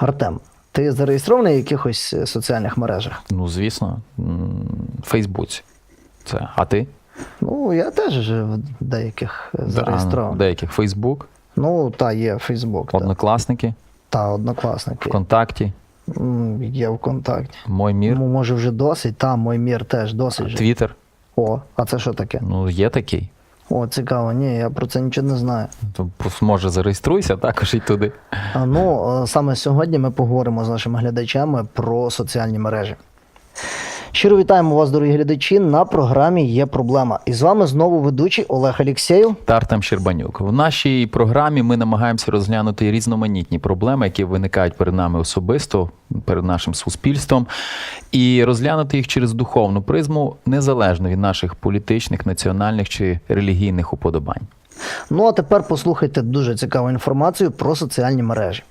Артем, ти зареєстрований в якихось е, соціальних мережах? Ну, звісно, в Фейсбуці. Це. А ти? Ну, я теж вже в деяких е, зареєстрований. Деяких Фейсбук, Ну, та, є Фейсбук, однокласники, та однокласники. ВКонтакті, Є ВКонтакті. Мой мір, Ну, може, вже досить, та, мой мір теж досить. Твіттер. О, а це що таке? Ну, є такий. О, цікаво, ні, я про це нічого не знаю. То просто, може зареєструйся, також і туди. А, Ну, е, саме сьогодні ми поговоримо з нашими глядачами про соціальні мережі. Щиро вітаємо вас, дорогі глядачі. На програмі є проблема. І з вами знову ведучий Олег Алєксєєв. та Артем Щербанюк. В нашій програмі ми намагаємося розглянути різноманітні проблеми, які виникають перед нами особисто, перед нашим суспільством, і розглянути їх через духовну призму, незалежно від наших політичних, національних чи релігійних уподобань. Ну а тепер послухайте дуже цікаву інформацію про соціальні мережі.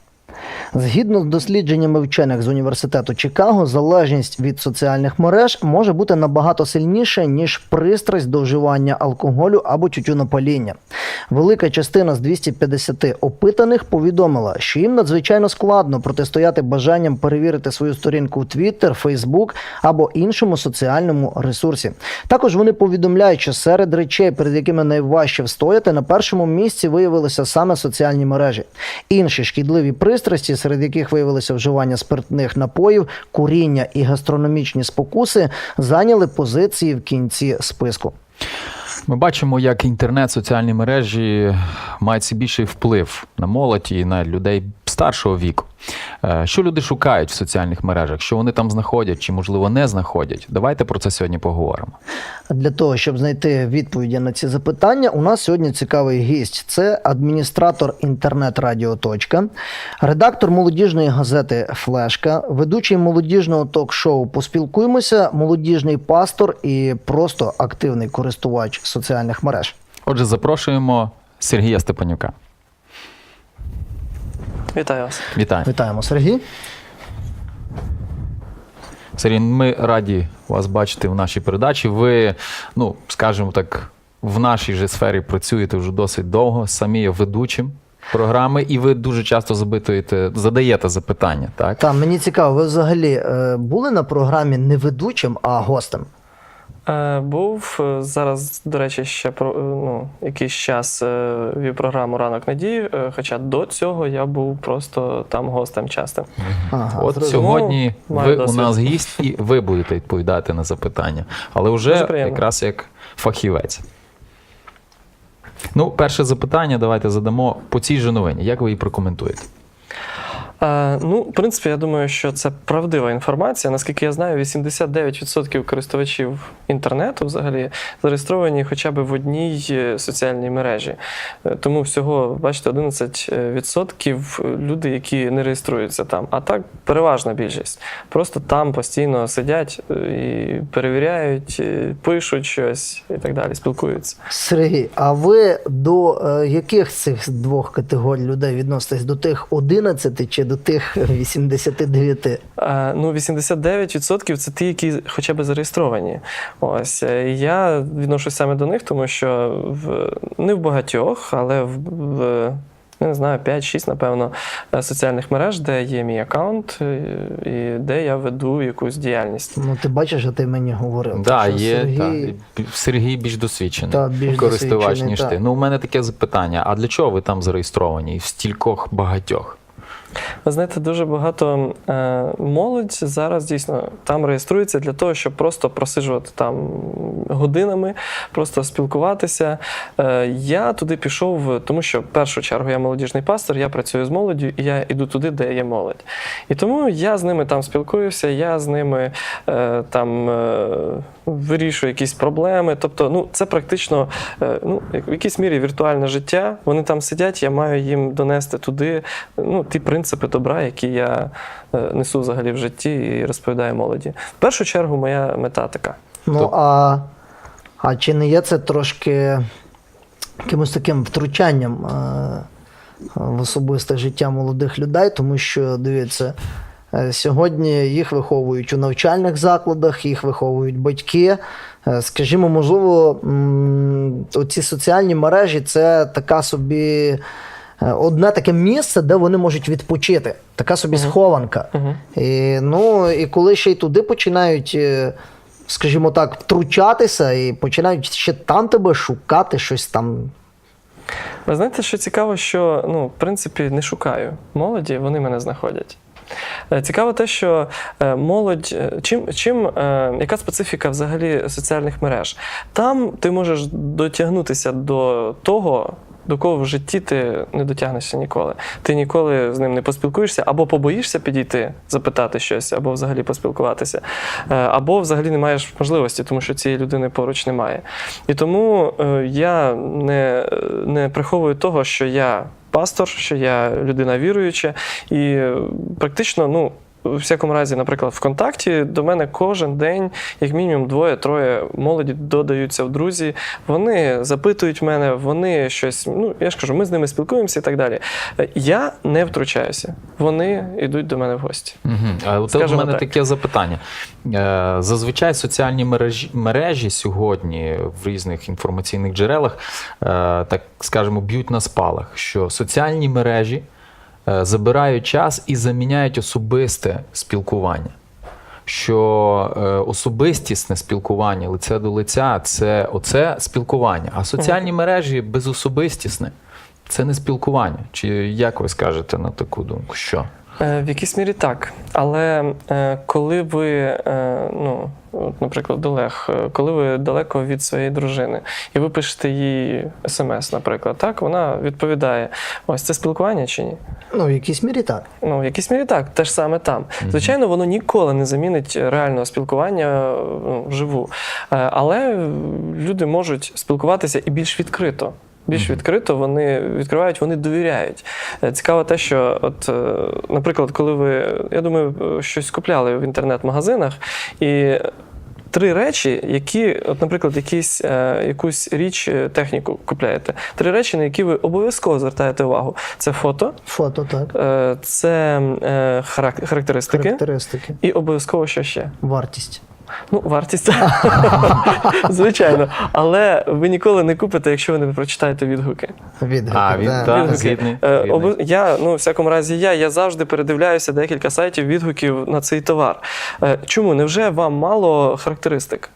Згідно з дослідженнями вчених з університету Чикаго, залежність від соціальних мереж може бути набагато сильніша, ніж пристрасть до вживання алкоголю або тютюнопаління. Велика частина з 250 опитаних повідомила, що їм надзвичайно складно протистояти бажанням перевірити свою сторінку у Twitter, Facebook або іншому соціальному ресурсі. Також вони повідомляють, що серед речей, перед якими найважче встояти, на першому місці виявилися саме соціальні мережі. Інші шкідливі пристрасті, серед яких виявилося вживання спиртних напоїв, куріння і гастрономічні спокуси, зайняли позиції в кінці списку. Ми бачимо, як інтернет, соціальні мережі мають більший вплив на молодь і на людей старшого віку. Е, Що люди шукають в соціальних мережах, що вони там знаходять чи, можливо, не знаходять? Давайте про це сьогодні поговоримо. Для того, щоб знайти відповіді на ці запитання, у нас сьогодні цікавий гість. Це адміністратор інтернет-радіо «Точка», редактор молодіжної газети Флешка, ведучий молодіжного ток-шоу Поспілкуємося, молодіжний пастор і просто активний користувач соціальних мереж. Отже, запрошуємо Сергія Степанюка. Вітаю вас. Вітаю. Вітаємо, Сергій. Сергій, ми раді вас бачити в нашій передачі. Ви, ну, скажімо так, в нашій же сфері працюєте вже досить довго, самі є ведучим програми, і ви дуже часто запитуєте, задаєте запитання, так? Та мені цікаво, ви взагалі е, були на програмі не ведучим, а гостем? Е, був е, зараз, до речі, ще про е, ну, якийсь час е, вів програму Ранок надії, е, хоча до цього я був просто там гостем частим. Ага, От сьогодні Маю ви у нас гість, і ви будете відповідати на запитання, але вже якраз як фахівець. Ну, перше запитання давайте задамо по цій же новині. Як ви її прокоментуєте? Ну, в принципі, я думаю, що це правдива інформація. Наскільки я знаю, 89% користувачів інтернету взагалі зареєстровані хоча б в одній е, соціальній мережі. Е, Тому всього, бачите, 11% люди, які не реєструються там. А так переважна більшість. Просто там постійно сидять е, і перевіряють, пишуть щось і так далі, спілкуються. Сергій, а ви до яких цих двох категорій людей відноситесь? До тих 11 чи до тих 89? Е, Ну, 89% це ті, які хоча б зареєстровані. Ось е, я відношусь саме до них, тому що в не в багатьох, але в, в я не знаю, 5-6, напевно, е, соціальних мереж, де є мій аккаунт е, і де я веду якусь діяльність. Ну, ти бачиш, а ти мені говорив. Да, що є, Сергій... та. Сергій більш досвідчений Та, більш користувач, досвідчений, ніж так. ти. Ну, у мене таке запитання: а для чого ви там зареєстровані? В стількох багатьох? Ви знаєте, дуже багато е, молодь зараз дійсно там реєструється для того, щоб просто просиджувати там годинами, просто спілкуватися. Е, я туди пішов, тому що в першу чергу я молодіжний пастор, я працюю з молоддю, і я йду туди, де є молодь. І тому я з ними там спілкуюся, я з ними е, там е, вирішую якісь проблеми. Тобто, ну це практично е, ну, в якійсь мірі віртуальне життя. Вони там сидять, я маю їм донести туди ну, ті принципи добра, які я е, несу взагалі в житті і розповідаю молоді. В першу чергу, моя мета така. Ну, То- а, а чи не є це трошки якимось таким втручанням е, в особисте життя молодих людей? Тому що, дивіться, е, сьогодні їх виховують у навчальних закладах, їх виховують батьки. Скажімо, можливо, оці соціальні мережі це така собі одне таке місце, де вони можуть відпочити. Така собі схованка. Мгм. І, ну, і коли ще й туди починають, е, скажімо так, втручатися і починають ще там тебе шукати, щось там. Ви знаєте, що цікаво, що ну, в принципі не шукаю молоді, вони мене знаходять. Е, Цікаво те, що е, молодь, е, чим, чим е, яка специфіка взагалі соціальних мереж? Там ти можеш дотягнутися до того, до кого в житті ти не дотягнешся ніколи. Ти ніколи з ним не поспілкуєшся, або побоїшся підійти, запитати щось, або взагалі поспілкуватися, е, або взагалі не маєш можливості, тому що цієї людини поруч немає. І тому е, я не, не приховую того, що я пастор, що я людина віруюча, і е, практично, ну. У всякому разі, наприклад, ВКонтакті до мене кожен день, як мінімум, двоє-троє молоді додаються в друзі. Вони запитують мене, вони щось. Ну я ж кажу, ми з ними спілкуємося і так далі. Я не втручаюся. Вони йдуть до мене в гості. Угу. А от у мене так. таке запитання. Е, Зазвичай соціальні мережі, мережі сьогодні в різних інформаційних джерелах, е, так скажемо, б'ють на спалах, що соціальні мережі забирають час і заміняють особисте спілкування. Що е, особистісне спілкування лице до лиця це оце спілкування, а соціальні мережі безособистісне це не спілкування. Чи як ви скажете на таку думку? Що? Е, В якійсь мірі так. Але е, коли ви, е, ну, от, наприклад, Олег, е, коли ви далеко від своєї дружини, і ви пишете їй смс, наприклад, так, вона відповідає: ось це спілкування чи ні? Ну, в якійсь мірі так. Ну, в якійсь мірі так, те ж саме там. Звичайно, воно ніколи не замінить реального спілкування ну, вживу. Е, Але люди можуть спілкуватися і більш відкрито. Більш відкрито вони відкривають, вони довіряють. Е, Цікаво те, що, от, е, наприклад, коли ви, я думаю, е, щось купляли в інтернет-магазинах, і три речі, які, от, наприклад, якісь, е, якусь річ, техніку купляєте, три речі, на які ви обов'язково звертаєте увагу: це фото, Фото, так. Е, Це е, характеристики. Характеристики. І обов'язково що ще? Вартість. Ну, вартість. Звичайно. Але ви ніколи не купите, якщо ви не прочитаєте відгуки. Відгуки. А, він да. так, Відгуки. згідний. Е, згідний. оби- Я, ну, в всякому разі, я, я завжди передивляюся декілька сайтів відгуків на цей товар. Е, Чому? Невже вам мало характеристик?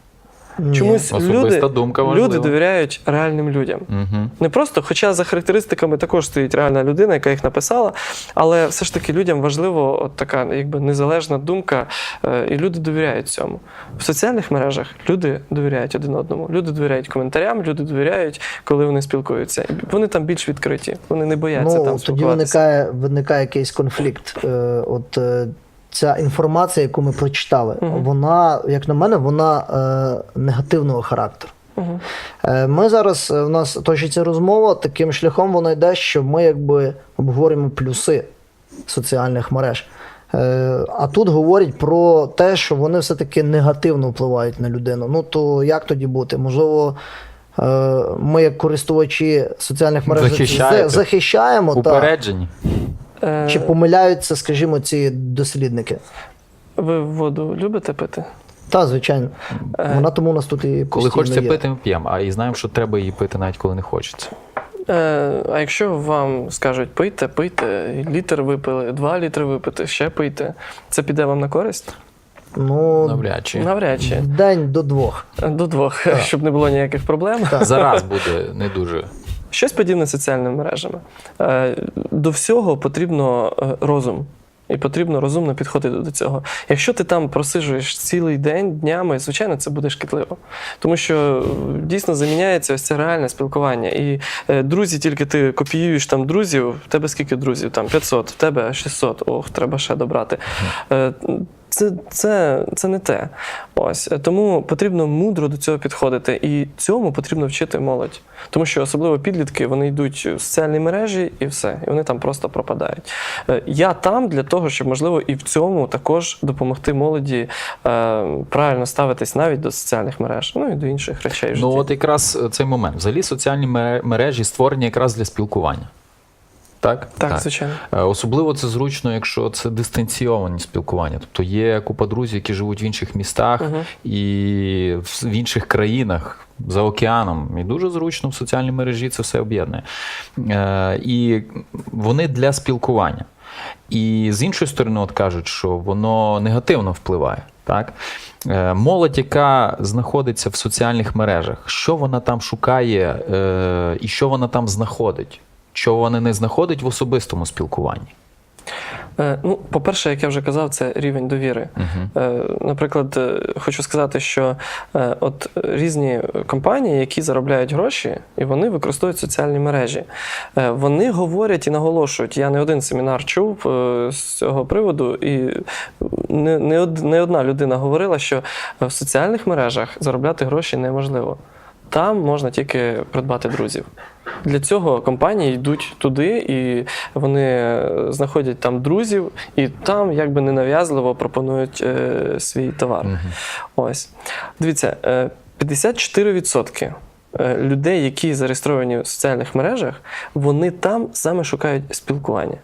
Ні. Чомусь Особиста люди, думка люди довіряють реальним людям. Угу. Не просто, хоча за характеристиками також стоїть реальна людина, яка їх написала, але все ж таки людям важливо от така якби незалежна думка, е, і люди довіряють цьому. В соціальних мережах люди довіряють один одному. Люди довіряють коментарям, люди довіряють, коли вони спілкуються. Вони там більш відкриті, вони не бояться ну, там тоді спілкуватися. виникає, виникає якийсь конфлікт. Е, от е, ця інформація, яку ми прочитали, Мгм. вона, як на мене, вона е, негативного характеру. Е, Ми зараз е, в нас точиться розмова таким шляхом, вона йде, що ми якби обговорюємо плюси соціальних мереж. Е, А тут говорять про те, що вони все-таки негативно впливають на людину. Ну то як тоді бути? Можливо, е, ми, як користувачі соціальних мереж, захищаємо та, Упереджені. Е, чи помиляються, скажімо, ці дослідники? Ви воду любите пити? Та, звичайно. Е, Вона тому у нас тут і Коли хочеться є. пити, ми п'ємо, а і знаємо, що треба її пити, навіть коли не хочеться. Е, а якщо вам скажуть пийте, пийте, літр випили, два літри випити, ще пийте, це піде вам на користь? Ну, Навряд чи. Навряд чи. день до двох. До двох, щоб не було ніяких проблем. Зараз буде не дуже. Щось подібне з соціальними мережами. Е, До всього потрібно е, розум. І потрібно розумно підходити до цього. Якщо ти там просижуєш цілий день днями, звичайно, це буде шкідливо. Тому що е, дійсно заміняється ось це реальне спілкування. І друзі, тільки ти копіюєш там друзів, в тебе скільки друзів? Там 500, в тебе 600, ох, треба ще добрати. Е, Це, це, це не те. Ось Е, тому потрібно мудро до цього підходити, і цьому потрібно вчити молодь. Тому що особливо підлітки вони йдуть в соціальні мережі і все, і вони там просто пропадають. Е, Я там для того, щоб можливо і в цьому також допомогти молоді е, правильно ставитись навіть до соціальних мереж, ну і до інших речей. в Ну от якраз цей момент. Взагалі соціальні мере- мережі створені якраз для спілкування. Так, Так, звичайно. Е, Особливо це зручно, якщо це дистанційовані спілкування. Тобто є купа друзів, які живуть в інших містах Мгм. і в інших країнах. За океаном, і дуже зручно в соціальній мережі це все об'єднує. Е, і вони для спілкування. І з іншої сторони, от кажуть, що воно негативно впливає. Так? Е, молодь, яка знаходиться в соціальних мережах, що вона там шукає і що вона там знаходить? Що вона не знаходить в особистому спілкуванні? Е, Ну, по-перше, як я вже казав, це рівень довіри. Е, Наприклад, е, хочу сказати, що от різні компанії, які заробляють гроші, і вони використовують соціальні мережі. Вони говорять і наголошують. Я не один семінар чув з цього приводу, і не, не одна людина говорила, що в соціальних мережах заробляти гроші неможливо. Там можна тільки придбати друзів. Для цього компанії йдуть туди, і вони е, знаходять там друзів, і там якби ненав'язливо пропонують е, свій товар. Ось. Дивіться, е, 54% е, людей, які зареєстровані в соціальних мережах, вони там саме шукають спілкування.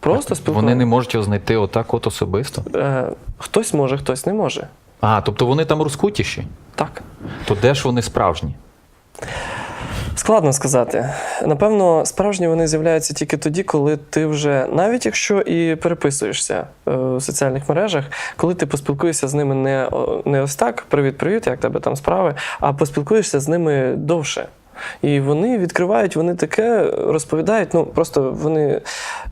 Просто спілкування. Вони не можуть його знайти отак от особисто. Е, Хтось може, хтось не може. А, тобто вони там розкутіші? Так. То де ж вони справжні? Складно сказати. Напевно, справжні вони з'являються тільки тоді, коли ти вже, навіть якщо і переписуєшся е, в соціальних мережах, коли ти поспілкуєшся з ними не, не ось так, привіт-привіт, як тебе там справи, а поспілкуєшся з ними довше. І вони відкривають, вони таке розповідають. Ну просто вони,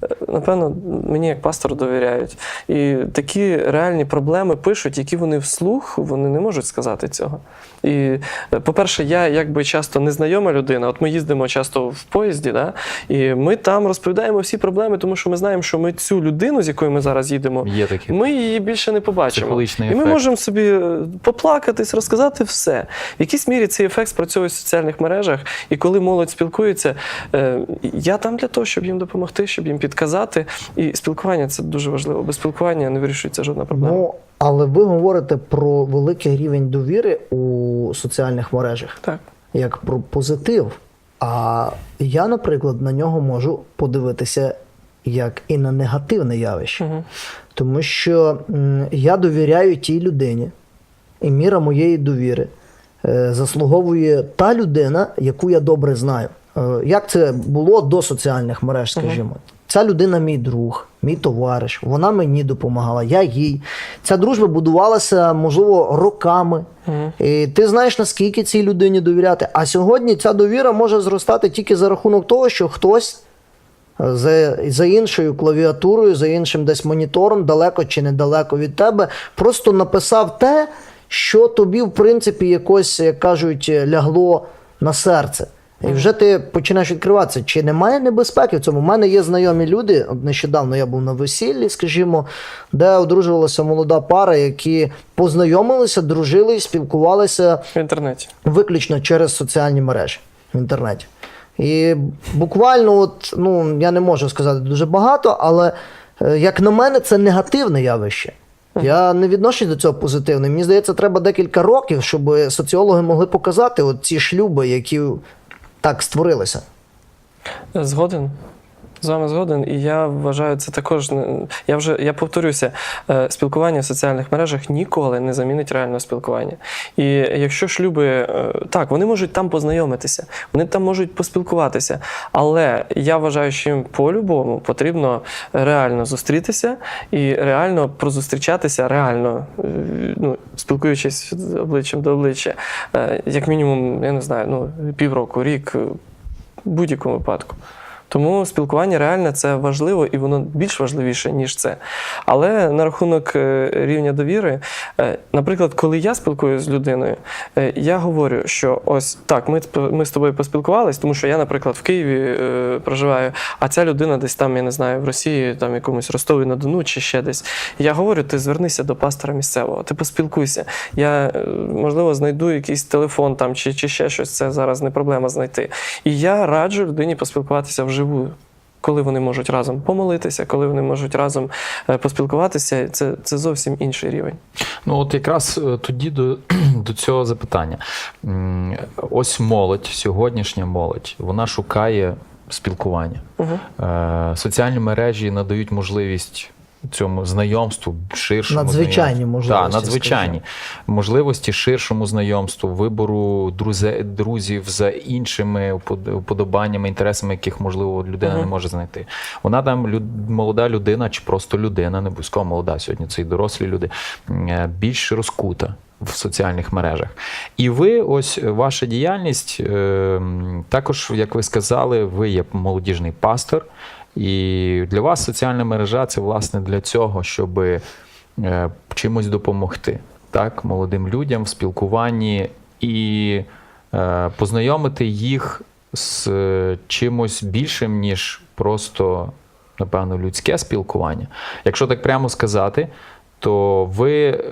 е, напевно, мені як пастору довіряють. І такі реальні проблеми пишуть, які вони вслух вони не можуть сказати цього. І, е, по-перше, я якби часто незнайома людина. От ми їздимо часто в поїзді, да? і ми там розповідаємо всі проблеми, тому що ми знаємо, що ми цю людину, з якою ми зараз їдемо, Є такі. ми її більше не побачимо. І ми ефект. можемо собі е, поплакатись, розказати все. В якійсь мірі цей ефект спрацьовує в соціальних мережах, і коли молодь спілкується, е, я там для того, щоб їм допомогти, щоб їм підказати. І спілкування це дуже важливо. Без спілкування не вирішується жодна проблема. Ну, але ви говорите про великий рівень довіри у соціальних мережах Так. як про позитив. А я, наприклад, на нього можу подивитися як і на негативне явище. Угу. Тому що я довіряю тій людині, і міра моєї довіри заслуговує та людина, яку я добре знаю. Е, як це було до соціальних мереж, скажімо. Ця людина мій друг, мій товариш, вона мені допомагала, я їй. Ця дружба будувалася, можливо, роками. Мгм. І ти знаєш, наскільки цій людині довіряти. А сьогодні ця довіра може зростати тільки за рахунок того, що хтось за, за іншою клавіатурою, за іншим десь монітором, далеко чи недалеко від тебе, просто написав те, що тобі, в принципі, якось, як кажуть, лягло на серце. І вже ти починаєш відкриватися. Чи немає небезпеки в цьому? У мене є знайомі люди. Нещодавно я був на весіллі, скажімо, де одружувалася молода пара, які познайомилися, дружили, спілкувалися В інтернеті. виключно через соціальні мережі в інтернеті. І буквально, от, ну, я не можу сказати дуже багато, але е, як на мене, це негативне явище. Я не відношусь до цього позитивно. Мені здається, треба декілька років, щоб соціологи могли показати от ці шлюби, які так створилися. Згоден. З вами згоден, і я вважаю, це також я вже я повторюся, е, спілкування в соціальних мережах ніколи не замінить реального спілкування. І якщо шлюби е, так, вони можуть там познайомитися, вони там можуть поспілкуватися. Але я вважаю, що їм по-любому потрібно реально зустрітися і реально прозустрічатися, реально е, ну, спілкуючись обличчям до обличчя, Е, як мінімум, я не знаю, ну півроку, рік, е, в будь-якому випадку. Тому спілкування реально це важливо і воно більш важливіше, ніж це. Але на рахунок е, рівня довіри, е, наприклад, коли я спілкуюся з людиною, е, я говорю, що ось так, ми, ми з тобою поспілкувались, тому що я, наприклад, в Києві е, проживаю, а ця людина десь там, я не знаю, в Росії, там якомусь Ростові на Дону чи ще десь. Я говорю, ти звернися до пастора місцевого, ти поспілкуйся. Я, можливо, знайду якийсь телефон там чи, чи ще щось. Це зараз не проблема знайти. І я раджу людині поспілкуватися вживу. Коли вони можуть разом помолитися, коли вони можуть разом е, поспілкуватися, це, це зовсім інший рівень. Ну, от якраз е, тоді до, до цього запитання. Ось молодь, сьогоднішня молодь, вона шукає спілкування. Угу. Соціальні мережі надають можливість цьому знайомству, ширшому Надзвичайні знайомству. можливості, Так, надзвичайні можливості ширшому знайомству, вибору друзе, друзів за іншими уподобаннями, інтересами, яких можливо людина не може знайти. Вона там люд, молода людина чи просто людина, не обов'язково молода сьогодні. Це і дорослі люди, е, більш розкута. В соціальних мережах. І ви, ось ваша діяльність, е, також, як ви сказали, ви є молодіжний пастор, і для вас соціальна мережа це власне для цього, щоб е, чимось допомогти так, молодим людям в спілкуванні і е, познайомити їх з е, чимось більшим, ніж просто, напевно, людське спілкування. Якщо так прямо сказати, то ви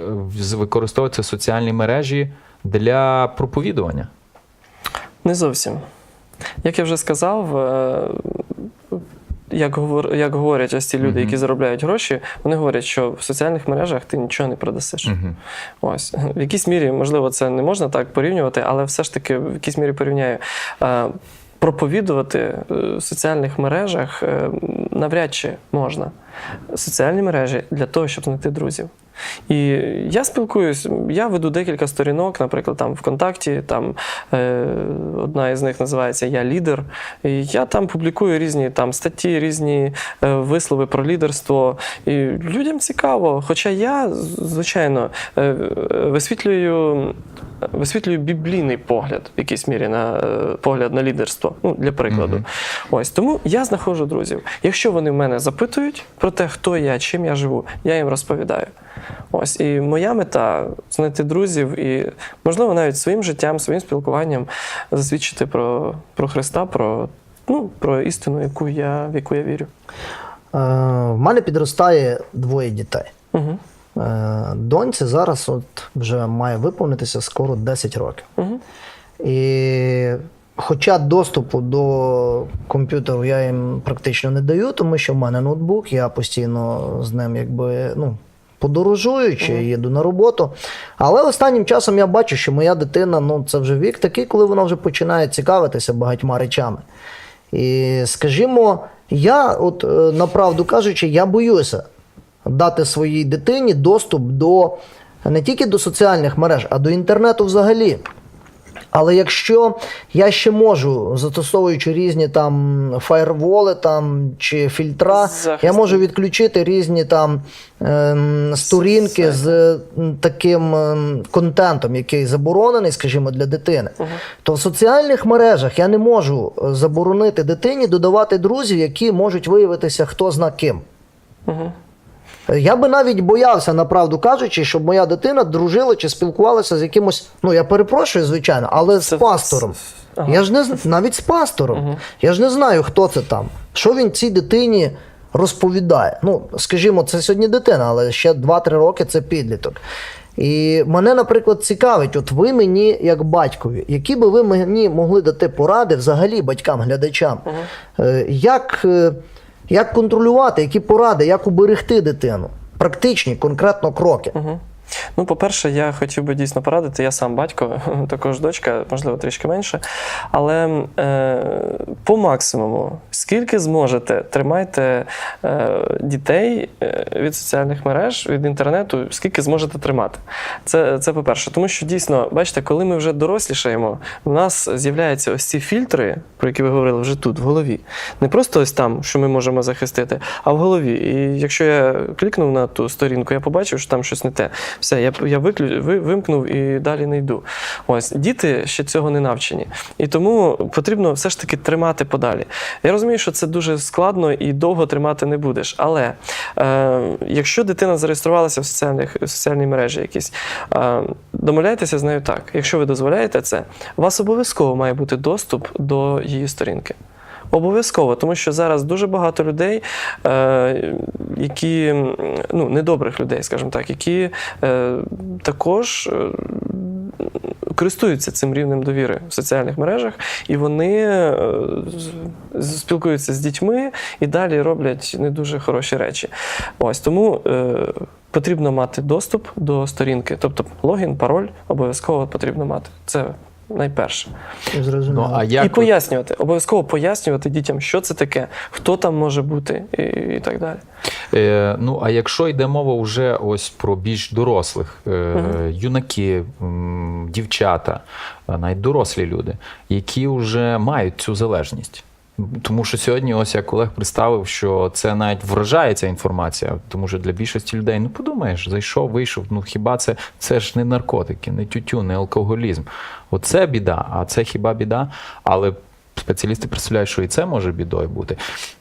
використовуєте соціальні мережі для проповідування. Не зовсім. Як я вже сказав, як, говор, як говорять ось ці люди, які заробляють гроші, вони говорять, що в соціальних мережах ти нічого не продасиш. Ось в якійсь мірі, можливо, це не можна так порівнювати, але все ж таки в якійсь мірі порівняю. Проповідувати е, в соціальних мережах е, навряд чи можна. Соціальні мережі для того, щоб знайти друзів. І я спілкуюсь, я веду декілька сторінок, наприклад, там ВКонтакті, там е, одна із них називається Я лідер. І я там публікую різні там статті, різні е, вислови про лідерство. І людям цікаво. Хоча я, звичайно, е, висвітлюю. Висвітлюю біблійний погляд в якійсь мірі на е, погляд на лідерство. Ну, для прикладу. Мгм. Ось тому я знаходжу друзів. Якщо вони в мене запитують про те, хто я, чим я живу, я їм розповідаю. Ось і моя мета знайти друзів і, можливо, навіть своїм життям, своїм спілкуванням засвідчити про, про Христа, про, ну, про істину, яку я, в яку я вірю. Е, в мене підростає двоє дітей. Угу. Е, доньці зараз от вже має виповнитися скоро 10 років. Угу. І хоча доступу до комп'ютеру я їм практично не даю, тому що в мене ноутбук, я постійно з ним якби ну. Подорожую чи їду на роботу. Але останнім часом я бачу, що моя дитина, ну це вже вік такий, коли вона вже починає цікавитися багатьма речами. І скажімо, я, от е, направду кажучи, я боюся дати своїй дитині доступ до не тільки до соціальних мереж, а до інтернету взагалі. Але якщо я ще можу, застосовуючи різні там фаєрволи там, чи фільтра, Захист. я можу відключити різні там ем, сторінки з м, таким ем, контентом, який заборонений, скажімо, для дитини, то в соціальних мережах я не можу е, заборонити дитині додавати друзів, які можуть виявитися хто зна ким. Угу. Я би навіть боявся, направду кажучи, щоб моя дитина дружила чи спілкувалася з якимось, ну я перепрошую, звичайно, але з пастором. Ага. Я ж не навіть з пастором. Мгм. Я ж не знаю, хто це там. Що він цій дитині розповідає. Ну, скажімо, це сьогодні дитина, але ще 2-3 роки це підліток. І мене, наприклад, цікавить, от ви мені, як батькові, які би ви мені могли дати поради взагалі батькам, глядачам, Е, як, е, як контролювати, які поради, як уберегти дитину? Практичні, конкретно кроки. Угу. Ну, по-перше, я хотів би дійсно порадити. Я сам батько, також дочка, можливо, трішки менше. Але е, по максимуму, скільки зможете, тримайте е, дітей е, від соціальних мереж, від інтернету, скільки зможете тримати. Це, це по-перше. Тому що дійсно, бачите, коли ми вже дорослішаємо, в нас з'являються ось ці фільтри, про які ви говорили вже тут, в голові. Не просто ось там, що ми можемо захистити, а в голові. І якщо я клікнув на ту сторінку, я побачив, що там щось не те. Все, я, я виклю, ви, вимкнув і далі не йду. Ось діти ще цього не навчені. І тому потрібно все ж таки тримати подалі. Я розумію, що це дуже складно і довго тримати не будеш. Але е, якщо дитина зареєструвалася в соціальних в соціальній мережі якісь, е, домовляйтеся з нею так. Якщо ви дозволяєте це, у вас обов'язково має бути доступ до її сторінки. Обов'язково, тому що зараз дуже багато людей, е, які ну, недобрих людей, скажімо так, які е, також е, користуються цим рівнем довіри в соціальних мережах, і вони спілкуються з дітьми і далі роблять не дуже хороші речі. Ось тому. Е, Потрібно мати доступ до сторінки, тобто логін, пароль обов'язково потрібно мати. Це найперше. Зрозуміло. Ну, а І як пояснювати, обов'язково пояснювати дітям, що це таке, хто там може бути, і, і так далі. Е, ну, а якщо йде мова вже ось про більш дорослих, е, юнаки, м, дівчата, навіть дорослі люди, які вже мають цю залежність. Тому що сьогодні, ось як Олег представив, що це навіть вражає ця інформація, тому що для більшості людей, ну подумаєш, зайшов, вийшов. Ну хіба це, це ж не наркотики, не тютюн, не алкоголізм. Оце біда, а це хіба біда? Але спеціалісти представляють, що і це може бідою бути.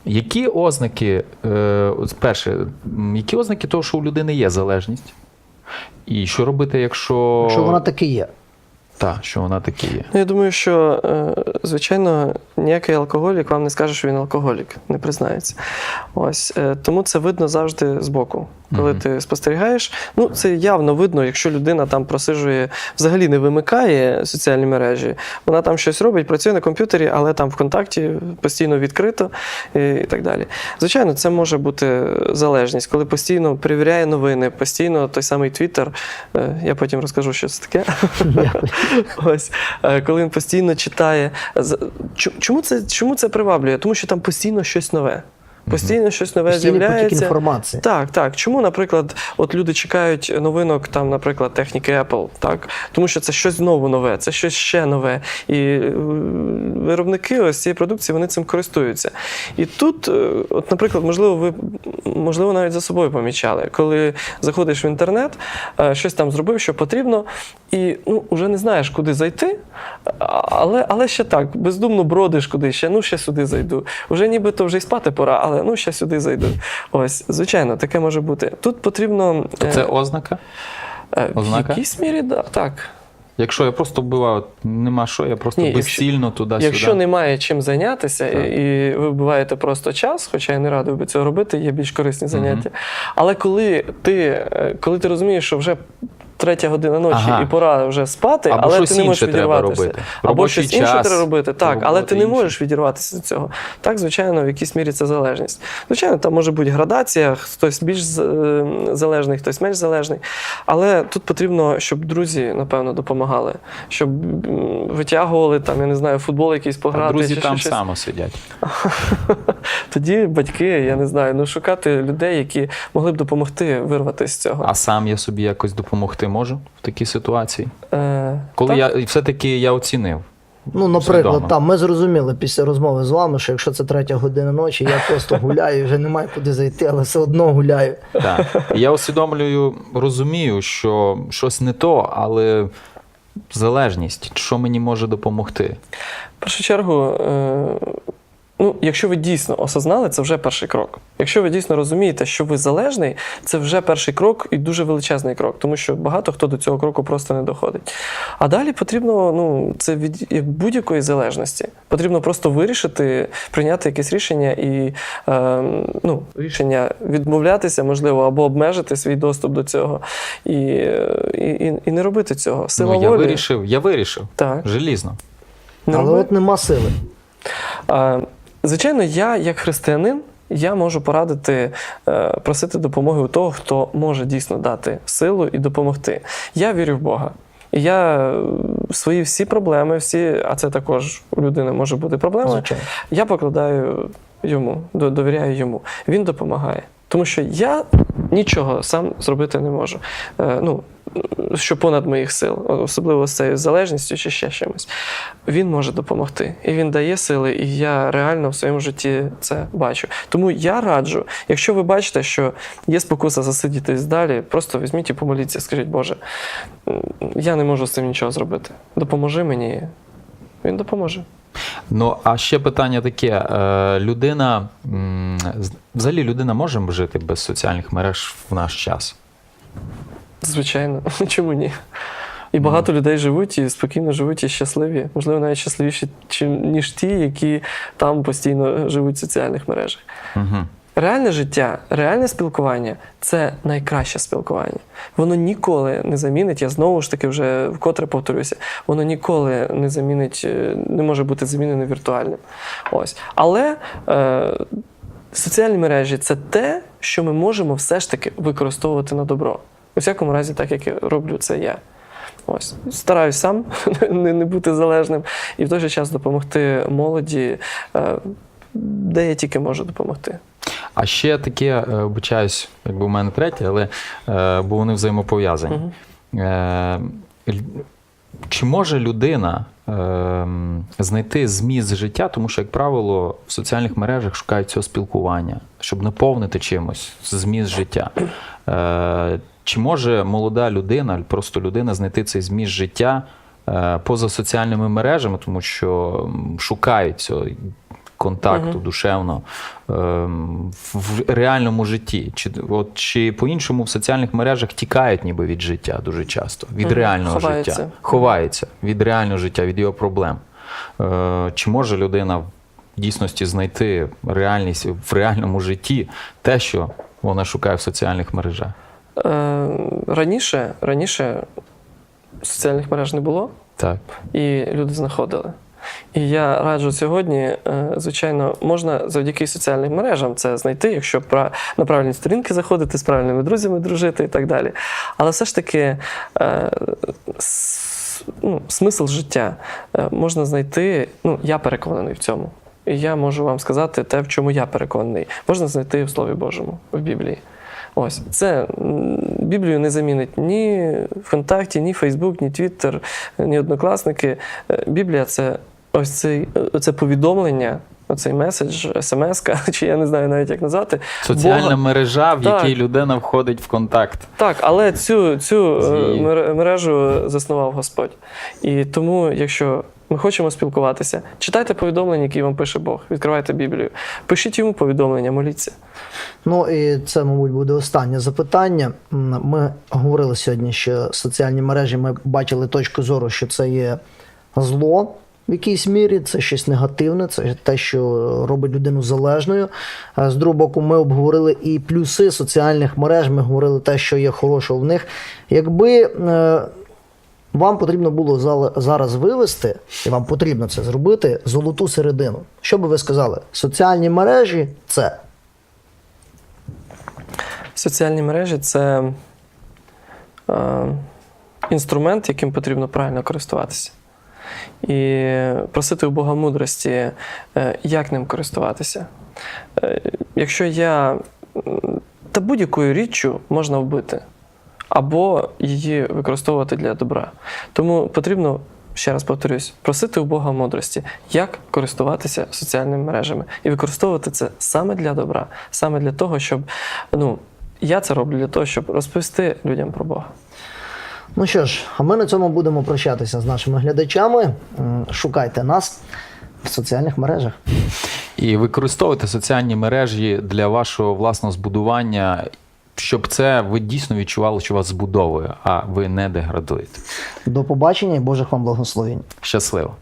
Які ознаки, е, перше, які ознаки того, що у людини є залежність? І що робити, якщо, Що вона таки є. Та, що вона таки є? Ну, я думаю, що, е, звичайно, ніякий алкоголік вам не скаже, що він алкоголік, не признається. Ось е, тому це видно завжди збоку. Коли Мгм. ти спостерігаєш, ну це явно видно, якщо людина там просижує, взагалі не вимикає соціальні мережі, вона там щось робить, працює на комп'ютері, але там ВКонтакті постійно відкрито і, і так далі. Звичайно, це може бути залежність, коли постійно перевіряє новини, постійно той самий Твіттер. Я потім розкажу, що це таке. Ось е, коли він постійно читає. Чому це, чому це приваблює? Тому що там постійно щось нове. Постійно щось нове Постійний потік з'являється. інформації. Так, так. Чому, наприклад, от люди чекають новинок, там, наприклад, техніки Apple, так? Тому що це щось знову нове, це щось ще нове. І е, виробники ось цієї продукції вони цим користуються. І тут, е, от, наприклад, можливо, ви можливо навіть за собою помічали, коли заходиш в інтернет, е, щось там зробив, що потрібно, і ну, вже не знаєш, куди зайти, але, але ще так, бездумно бродиш куди ще, ну ще сюди зайду. Уже нібито вже й спати пора, але ну ще сюди зайду. Ось, звичайно, таке може бути. Тут потрібно. То е, це ознака? е, в якійсь мірі, да, так. Якщо я просто вбиваю, нема що, я просто Ні, безцільно туди-сюди. Якщо немає чим зайнятися, Так. і, і ви вбиваєте просто час, хоча я не радив би цього робити, є більш корисні заняття. Але коли ти, е, коли ти розумієш, що вже третя година ночі Ага. і пора вже спати, Або але ти не можеш інше треба відірватися. робити. Або щось інше час, треба робити. Так, але ти не інша. можеш відірватися від цього. Так, звичайно, в якійсь мірі це залежність. Звичайно, там може бути градація, хтось більш е, залежний, хтось менш залежний. Але тут потрібно, щоб друзі, напевно, допомагали, щоб витягували там, я не знаю, футбол якийсь А пограти. друзі чи там щось. само сидять. Тоді батьки, я не знаю, ну шукати людей, які могли б допомогти вирвати з цього. А сам я собі якось допомогти можу в такій ситуації? Е, Коли так. я і все-таки я оцінив. Ну, наприклад, там ми зрозуміли після розмови з вами, що якщо це третя година ночі, я просто гуляю, вже немає куди зайти, але все одно гуляю. Так. Я усвідомлюю, розумію, що щось не то, але залежність, що мені може допомогти. В першу чергу, е, ну, якщо ви дійсно осознали, це вже перший крок. Якщо ви дійсно розумієте, що ви залежний, це вже перший крок і дуже величезний крок, тому що багато хто до цього кроку просто не доходить. А далі потрібно, ну, це від як будь-якої залежності. Потрібно просто вирішити, прийняти якесь рішення і е, ну, рішення відмовлятися, можливо, або обмежити свій доступ до цього, і, і, і, і не робити цього. Сила ну, я волі. вирішив, я вирішив. Так. Желізно. Але от нема сили. А, Звичайно, я, як християнин, я можу порадити, е, просити допомоги у того, хто може дійсно дати силу і допомогти. Я вірю в Бога. І я е, свої всі проблеми, всі, а це також у людини може бути проблема. Звичайно. Я покладаю йому, довіряю йому. Він допомагає. Тому що я нічого сам зробити не можу. Е, ну, що понад моїх сил, особливо з цією залежністю чи ще чимось. Він може допомогти. І він дає сили, і я реально в своєму житті це бачу. Тому я раджу, якщо ви бачите, що є спокуса засидітись далі, просто візьміть і помоліться, скажіть, Боже, я не можу з цим нічого зробити. Допоможи мені. Він допоможе. Ну, а ще питання таке: Е, людина, взагалі людина може жити без соціальних мереж в наш час? Звичайно, чому ні? І багато людей живуть і спокійно живуть і щасливі, можливо, навіть щасливіші, ніж ті, які там постійно живуть в соціальних мережах. Угу. Реальне життя, реальне спілкування це найкраще спілкування. Воно ніколи не замінить, я знову ж таки вже вкотре повторюся, воно ніколи не замінить, е, не може бути замінене віртуальним. Ось. Але е, соціальні мережі це те, що ми можемо все ж таки використовувати на добро. У всякому разі, так як і роблю це я. Ось стараюсь сам не, не бути залежним і в той же час допомогти молоді, е, де я тільки можу допомогти. А ще таке, е, обичаюсь, якби у мене третє, але е, бо вони взаємопов'язані. Л- чи може людина е, знайти зміст життя, тому що, як правило, в соціальних мережах шукають цього спілкування, щоб наповнити чимось зміст життя? Е, чи може молода людина, просто людина знайти цей зміст життя е, поза соціальними мережами, тому що шукають цього контакту душевно ем, в реальному житті? Чи, от, чи по-іншому в соціальних мережах тікають ніби від життя дуже часто, від Мгм. реального Ховаються. життя? Ховаються від реального життя, від його проблем. Е, чи може людина в дійсності знайти реальність в реальному житті те, що вона шукає в соціальних мережах? Е, раніше, раніше соціальних мереж не було, Так. і люди знаходили. І я раджу сьогодні, е, звичайно, можна завдяки соціальним мережам це знайти, якщо на правильні сторінки заходити, з правильними друзями дружити і так далі. Але все ж таки е, ну, смисл життя можна знайти, ну, я переконаний в цьому. І я можу вам сказати те, в чому я переконаний. Можна знайти в Слові Божому, в Біблії. Ось це Біблію не замінить ні ВКонтакті, ні Фейсбук, ні Твіттер, ні однокласники. Е, Біблія це ось цей, е, це повідомлення, оцей меседж, смс, чи я не знаю навіть як назвати. Соціальна Бога- мережа, в Так. якій людина входить в контакт. Так, але цю, цю е, мережу заснував Господь. І тому, якщо ми хочемо спілкуватися, читайте повідомлення, які вам пише Бог, відкривайте Біблію, пишіть йому повідомлення, моліться. Ну і це, мабуть, буде останнє запитання. Ми говорили сьогодні, що соціальні мережі ми бачили точку зору, що це є зло в якійсь мірі, це щось негативне, це те, що робить людину залежною. З другого боку, ми обговорили і плюси соціальних мереж. Ми говорили те, що є хорошого в них. Якби е, вам потрібно було зараз вивести, і вам потрібно це зробити, золоту середину. Що би ви сказали? Соціальні мережі це. Соціальні мережі це е, інструмент, яким потрібно правильно користуватися. І просити у Бога мудрості, е, як ним користуватися. Е, якщо я та будь-якою річчю можна вбити, або її використовувати для добра. Тому потрібно, ще раз повторюсь, просити у Бога мудрості, як користуватися соціальними мережами і використовувати це саме для добра, саме для того, щоб ну, я це роблю для того, щоб розповісти людям про Бога. Ну що ж, а ми на цьому будемо прощатися з нашими глядачами. Шукайте нас в соціальних мережах. І використовуйте соціальні мережі для вашого власного збудування, щоб це ви дійсно відчували, що вас збудовує, а ви не деградуєте. До побачення і Божих вам благословень. Щасливо.